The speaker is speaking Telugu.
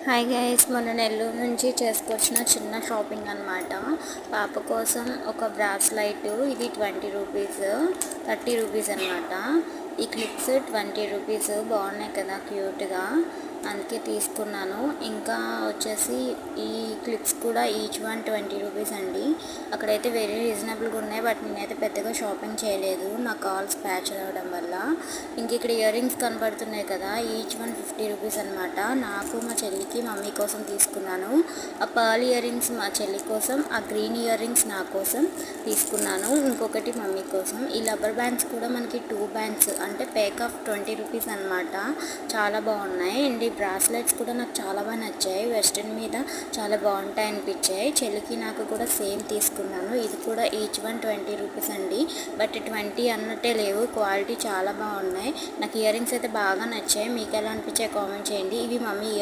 హాయ్ గైస్ మన నెల్లూరు నుంచి చేసుకొచ్చిన చిన్న షాపింగ్ అనమాట పాప కోసం ఒక బ్రాస్లైట్ ఇది ట్వంటీ రూపీస్ థర్టీ రూపీస్ అనమాట ఈ క్లిప్స్ ట్వంటీ రూపీస్ బాగున్నాయి కదా క్యూట్గా. అందుకే తీసుకున్నాను. ఇంకా వచ్చేసి ఈ క్లిప్స్ కూడా ఈచ్ వన్ ట్వంటీ రూపీస్ అండి. అక్కడైతే వెరీ రీజనబుల్గా ఉన్నాయి బట్ నేనైతే పెద్దగా షాపింగ్ చేయలేదు. నా కాల్స్ ప్యాచ్ అవ్వడం వల్ల. ఇంక ఇక్కడ ఇయర్ రింగ్స్ కనబడుతున్నాయి కదా ఈచ్ వన్ ఫిఫ్టీ రూపీస్ అనమాట నాకు మా చెల్లికి మమ్మీ కోసం తీసుకున్నాను. ఆ పర్ల్ ఇయర్ రింగ్స్ మా చెల్లి కోసం ఆ గ్రీన్ ఇయర్ రింగ్స్ నా కోసం తీసుకున్నాను. ఇంకొకటి మమ్మీ కోసం. ఈ లబ్బర్ బ్యాండ్స్ కూడా మనకి టూ బ్యాండ్స్ అంటే పేక్ ఆఫ్ ట్వంటీ రూపీస్ అనమాట చాలా బాగున్నాయి. అండ్ ఈ బ్రాస్లెట్స్ కూడా నాకు చాలా బాగా నచ్చాయి. వెస్ట్రన్ మీద చాలా బాగుంటాయి అనిపించాయి. చెల్లికి నాకు కూడా సేమ్ తీసుకున్నాను. ఇది కూడా ఈచ్ వన్ ట్వంటీ రూపీస్ అండి. బట్ ట్వంటీ అన్నట్టే లేవు. క్వాలిటీ చాలా బాగున్నాయి. నాకు ఇయర్ రింగ్స్ అయితే బాగా నచ్చాయి. మీకు ఎలా అనిపించాయి కామెంట్ చేయండి. ఇవి మమ్మీ ఇయర్